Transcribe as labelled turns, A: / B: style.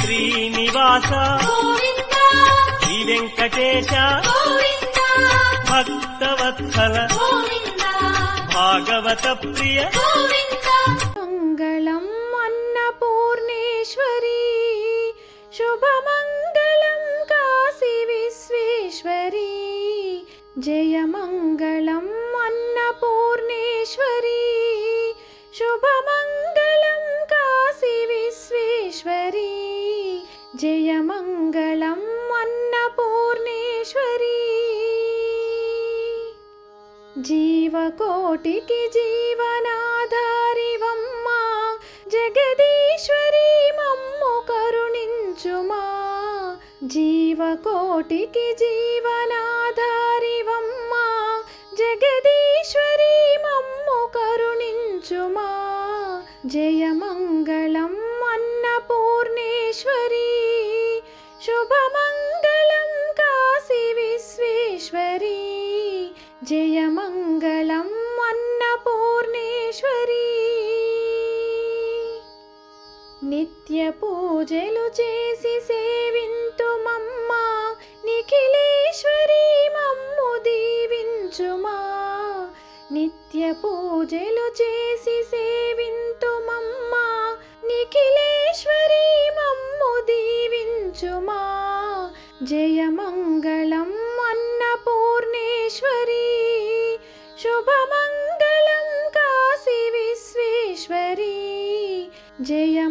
A: శ్రీనివాస
B: గోవింద
A: శ్రీ వెంకటేశ
B: గోవింద
A: భక్తవత్సల
B: గోవింద
A: భాగవత ప్రియ.
B: గోవింద.
C: మంగళం అన్నపూర్ణేశ్వరి శుభమంగళం కాశీ విశ్వేశ్వరి. జయమంగళం అన్నపూర్ణేశ్వరి జయమంగళం అన్నపూర్ణేశ్వరీ. జీవకోటికి జీవనాధారివమ్మా జగదీశ్వరి మమ్ము కరుణించుమా. జీవకోటికి జీవనాధారివమ్మా జగదీశ్వరి మమ్ము కరుణించుమా. జయమంగళం జయమంగళం అన్నపూర్ణేశ్వరి. నిత్య పూజలు చేసి సేవింతుమమ్మా నిఖిలేశ్వరి మమ్ము దీవించుమా. నిత్య పూజలు చేసి సేవింతుమమ్మా నిఖిలేశ్వరి మమ్ము దీవించుమా. జయమా मङ्गलम् अन्नपूर्णेश्वरी। शुभ मङ्गलम् काशी विश्वेश्वरी जय